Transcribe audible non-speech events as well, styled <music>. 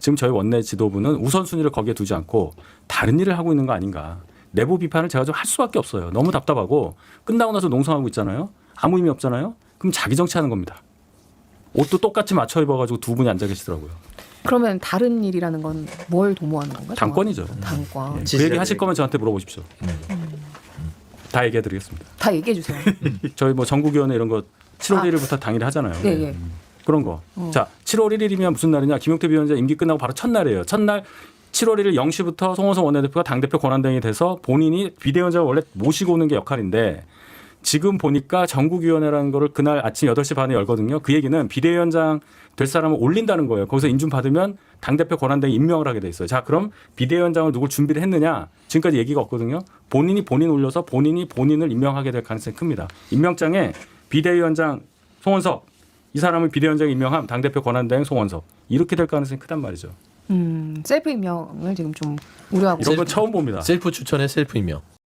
지금 저희 원내 지도부는 우선순위를 거기에 두지 않고 다른 일을 하고 있는 거 아닌가. 내부 비판을 제가 좀 할 수밖에 없어요. 너무 답답하고 끝나고 나서 농성하고 있잖아요. 아무 의미 없잖아요. 그럼 자기 정치하는 겁니다. 옷도 똑같이 맞춰 입어가지고 두 분이 앉아 계시더라고요. 그러면 다른 일이라는 건 뭘 도모하는 건가요? 당권이죠. 당권. 그 지지자들에게. 얘기 하실 거면 저한테 물어보십시오. 다 얘기해 드리겠습니다. 다 얘기해 주세요. <laughs> 저희 뭐 전국위원회 이런 거 7월 아. 1일부터 당일 하잖아요. 예, 예. 그런 거. 어. 자, 7월 1일이면 무슨 날이냐? 김용태 위원장 임기 끝나고 바로 첫날이에요. 첫날 7월 1일 0시부터 송원석 원내대표가 당대표 권한대행이 돼서 본인이 비대위원장을 원래 모시고 오는 게 역할인데 지금 보니까 전국위원회라는 거를 그날 아침 8시 반에 열거든요. 그 얘기는 비대위원장 될 사람을 올린다는 거예요. 거기서 인준 받으면 당대표 권한대행 임명을 하게 돼 있어요. 자, 그럼 비대위원장을 누굴 준비를 했느냐? 지금까지 얘기가 없거든요. 본인이 본인 올려서 본인이 본인을 임명하게 될 가능성이 큽니다. 임명장에 비대위원장 송원석 이 사람을 비대위원장 임명함 당대표 권한대행 송원석 이렇게 될 가능성이 크단 말이죠. 음, 셀프 임명을 지금 좀 우려하고 이런 건 셀프- 처음 봅니다. 셀프 추천에 셀프 임명.